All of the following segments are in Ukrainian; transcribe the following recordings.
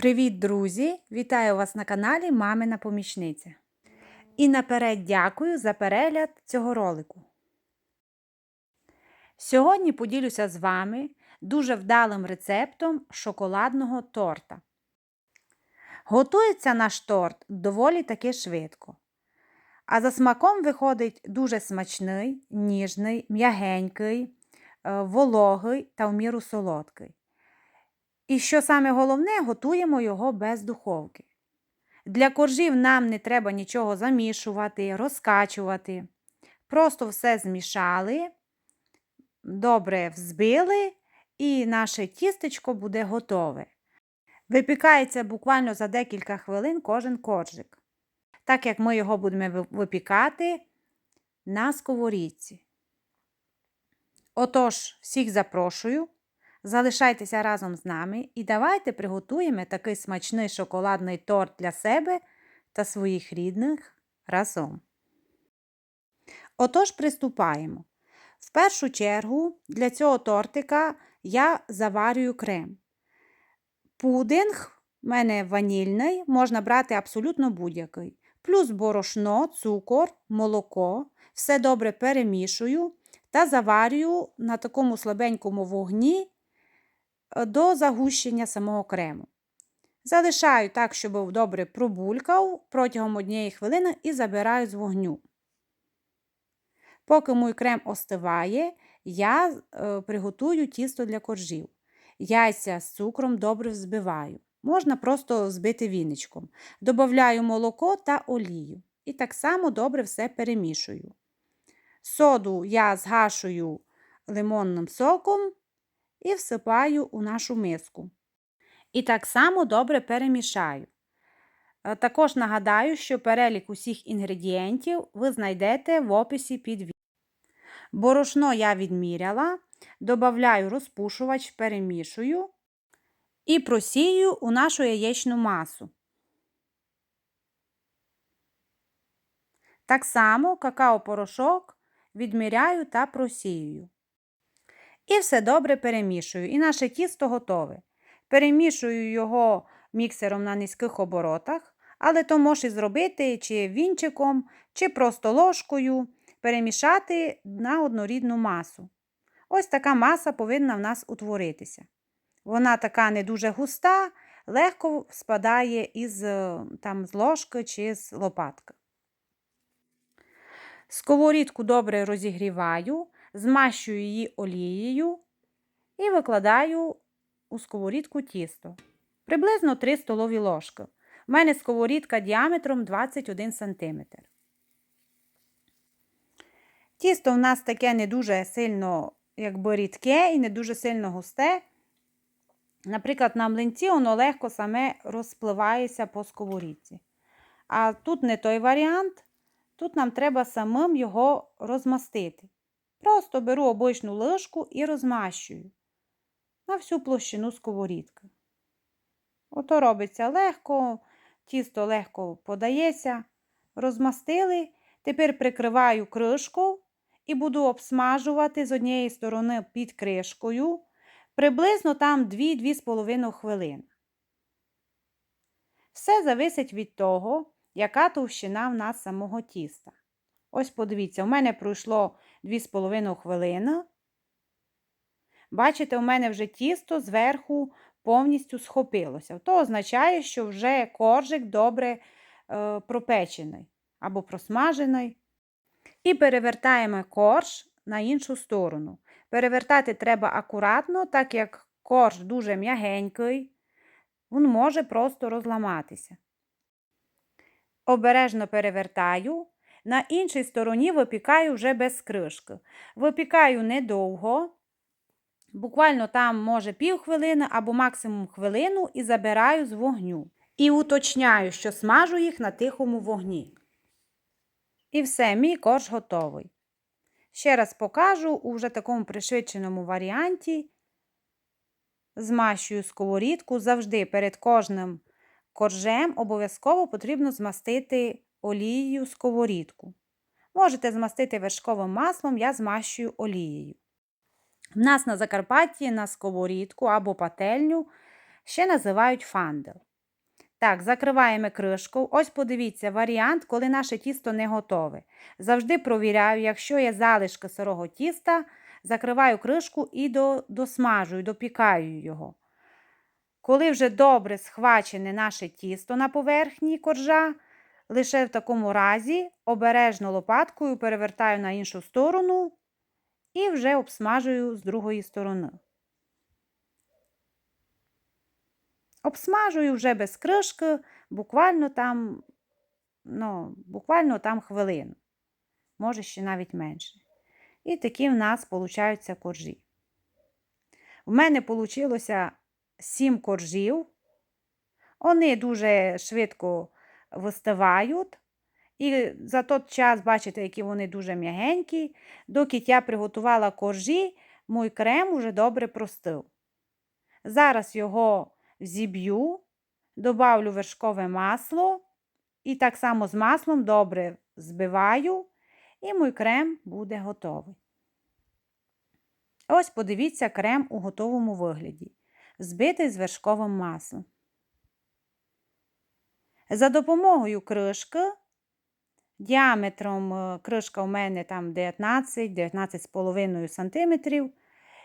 Привіт, друзі! Вітаю вас на каналі Мамина Помічниця. І наперед дякую за перегляд цього ролику. Сьогодні поділюся з вами дуже вдалим рецептом шоколадного торта. Готується наш торт доволі таки швидко. А за смаком виходить дуже смачний, ніжний, м'ягенький, е, вологий та в міру солодкий. І що саме головне, готуємо його без духовки. Для коржів нам не треба нічого замішувати, розкачувати. Просто все змішали, добре взбили, і наше тістечко буде готове. Випікається буквально за декілька хвилин кожен коржик, так як ми його будемо випікати на сковорідці. Отож, всіх запрошую. Залишайтеся разом з нами і давайте приготуємо такий смачний шоколадний торт для себе та своїх рідних разом. Отож, приступаємо. В першу чергу для цього тортика я заварюю крем. Пудинг в мене ванільний, можна брати абсолютно будь-який. Плюс борошно, цукор, молоко. Все добре перемішую та заварюю на такому слабенькому вогні до загущення самого крему. Залишаю так, щоб добре пробулькав протягом однієї хвилини і забираю з вогню. Поки мій крем остиває, я е, приготую тісто для коржів. Яйця з цукром добре взбиваю. Можна просто збити віничком. Добавляю молоко та олію. І так само добре все перемішую. Соду я згашую лимонним соком і всипаю у нашу миску. І так само добре перемішаю. Е, також нагадаю, що перелік усіх інгредієнтів ви знайдете в описі під відео. Борошно я відміряла, додаю розпушувач, перемішую і просію у нашу яєчну масу. Так само какао-порошок відміряю та просію. І все добре перемішую. І наше тісто готове. Перемішую його міксером на низьких оборотах, але то можеш зробити чи вінчиком, чи просто ложкою, перемішати на однорідну масу. Ось така маса повинна в нас утворитися. Вона така не дуже густа, легко спадає із там, з ложки чи з лопатки. Сковорідку добре розігріваю змащую її олією і викладаю у сковорідку тісто. Приблизно 3 столові ложки. У мене сковорідка діаметром 21 см. Тісто в нас таке не дуже сильно якби рідке і не дуже сильно густе. Наприклад, на млинці воно легко саме розпливається по сковорідці. А тут не той варіант, тут нам треба самим його розмастити. Просто беру обичну ложку і розмащую на всю площину сковорідки. Ото робиться легко, тісто легко подається. Розмастили. Тепер прикриваю кришку і буду обсмажувати з однієї сторони під кришкою приблизно там 2-2,5 хвилини. Все зависить від того, яка товщина в нас самого тіста. Ось подивіться, у мене пройшло 2,5 хвилини. Бачите, у мене вже тісто зверху повністю схопилося. То означає, що вже коржик добре е, пропечений або просмажений. І перевертаємо корж на іншу сторону. Перевертати треба акуратно, так як корж дуже м'ягенький, він може просто розламатися. Обережно перевертаю. На іншій стороні випікаю вже без кришки. Випікаю недовго, буквально там, може, пів хвилини або максимум хвилину і забираю з вогню. І уточняю, що смажу їх на тихому вогні. І все, мій корж готовий. Ще раз покажу у вже такому пришвидшеному варіанті. Змащую сковорідку завжди перед кожним коржем обов'язково потрібно змастити олією сковорідку. Можете змастити вершковим маслом, я змащую олією. В нас на Закарпатті на сковорідку або пательню ще називають фандел. Так, закриваємо кришку. Ось подивіться варіант, коли наше тісто не готове. Завжди провіряю, якщо є залишки сирого тіста, закриваю кришку і до, досмажую, допікаю його. Коли вже добре схвачене наше тісто на поверхні коржа, лише в такому разі обережно лопаткою перевертаю на іншу сторону і вже обсмажую з другої сторони. Обсмажую вже без кришки, буквально там, ну, буквально там хвилину, може ще навіть менше. І такі в нас получаються коржі. В мене вийшло 7 коржів. Вони дуже швидко вистивають. І за той час, бачите, які вони дуже м'ягенькі. Доки я приготувала коржі, мій крем вже добре простив. Зараз його зіб'ю, добавлю вершкове масло і так само з маслом добре збиваю, і мій крем буде готовий. Ось подивіться крем у готовому вигляді, збитий з вершковим маслом. За допомогою кришки, діаметром е, кришка у мене там 19-19,5 см,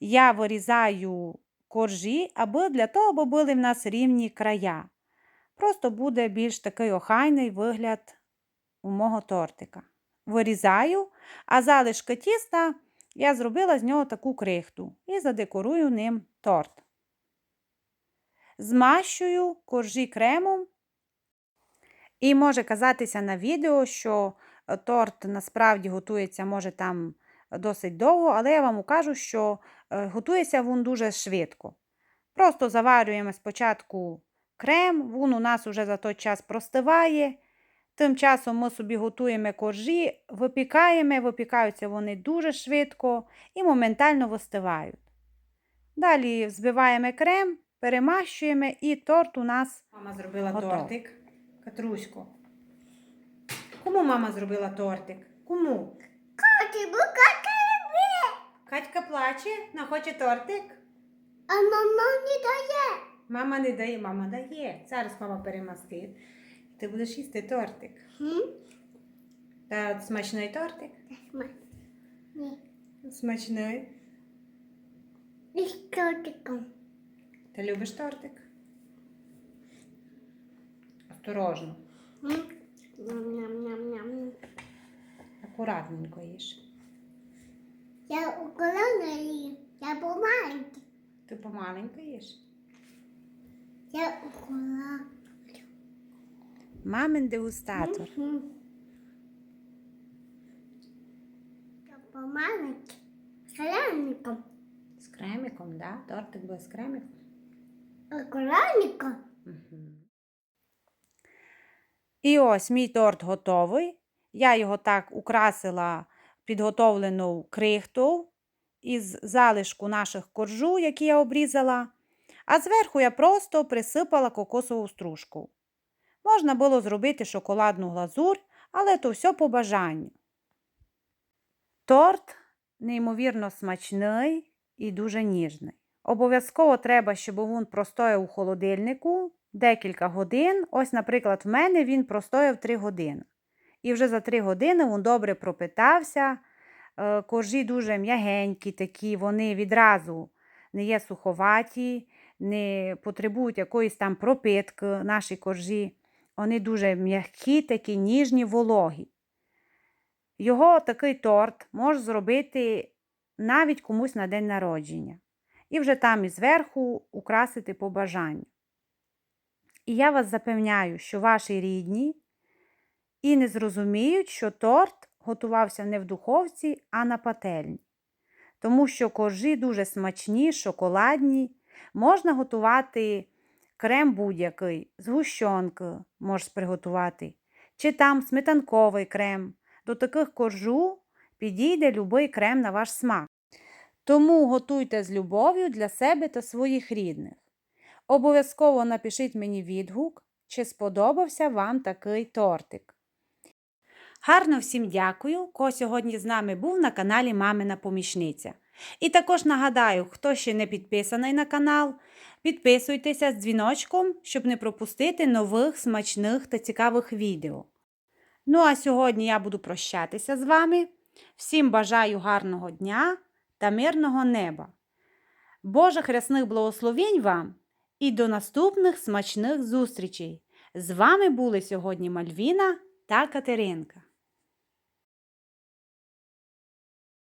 я вирізаю коржі, аби для того, аби були в нас рівні края. Просто буде більш такий охайний вигляд у мого тортика. Вирізаю, а залишки тіста я зробила з нього таку крихту і задекорую ним торт. Змащую коржі кремом. І може казатися на відео, що е, торт насправді готується, може, там досить довго, але я вам кажу, що е, готується він дуже швидко. Просто заварюємо спочатку крем, він у нас вже за той час простиває. Тим часом ми собі готуємо коржі, випікаємо, випікаються вони дуже швидко і моментально вистивають. Далі взбиваємо крем, перемащуємо і торт у нас. Мама зробила Готово. тортик. Катрусько. Кому мама зробила тортик? Кому? Каті, бо Катя любить. Катька плаче, вона хоче тортик. А мама не дає. Мама не дає, мама дає. Зараз мама перемастить. Ти будеш їсти тортик. Хм? Та смачний тортик? Ні. Смачний. І з тортиком. Ти любиш тортик? Осторожно, Хм? Ням-ням-ням-ням. акуратненько їж. Я уколона її. Я помаленька. Ти помаленько їж. Я укола. Мамин дегустатор. Я помаленька. Соляником. З кремиком, да? Тортик був з кремиком. Акуратненько. Мгм. І ось мій торт готовий. Я його так украсила підготовлену крихту із залишку наших коржу, які я обрізала. А зверху я просто присипала кокосову стружку. Можна було зробити шоколадну глазурь, але то все по бажанню. Торт неймовірно смачний і дуже ніжний. Обов'язково треба, щоб він простояв у холодильнику декілька годин. Ось, наприклад, в мене він простояв 3 години. І вже за 3 години він добре пропитався. Е, Коржі дуже м'ягенькі такі, вони відразу не є суховаті, не потребують якоїсь там пропитки наші коржі. Вони дуже м'які, такі ніжні, вологі. Його такий торт може зробити навіть комусь на день народження. І вже там і зверху украсити по бажанню. І я вас запевняю, що ваші рідні і не зрозуміють, що торт готувався не в духовці, а на пательні. Тому що коржі дуже смачні, шоколадні. Можна готувати крем будь-який, згущенки можеш приготувати, чи там сметанковий крем. До таких коржу підійде любий крем на ваш смак. Тому готуйте з любов'ю для себе та своїх рідних. Обов'язково напишіть мені відгук, чи сподобався вам такий тортик. Гарно всім дякую, ко сьогодні з нами був на каналі Мамина Помічниця. І також нагадаю, хто ще не підписаний на канал, підписуйтеся з дзвіночком, щоб не пропустити нових смачних та цікавих відео. Ну а сьогодні я буду прощатися з вами. Всім бажаю гарного дня та мирного неба. Божих рясних благословень вам і до наступних смачних зустрічей! З вами були сьогодні Мальвіна та Катеринка.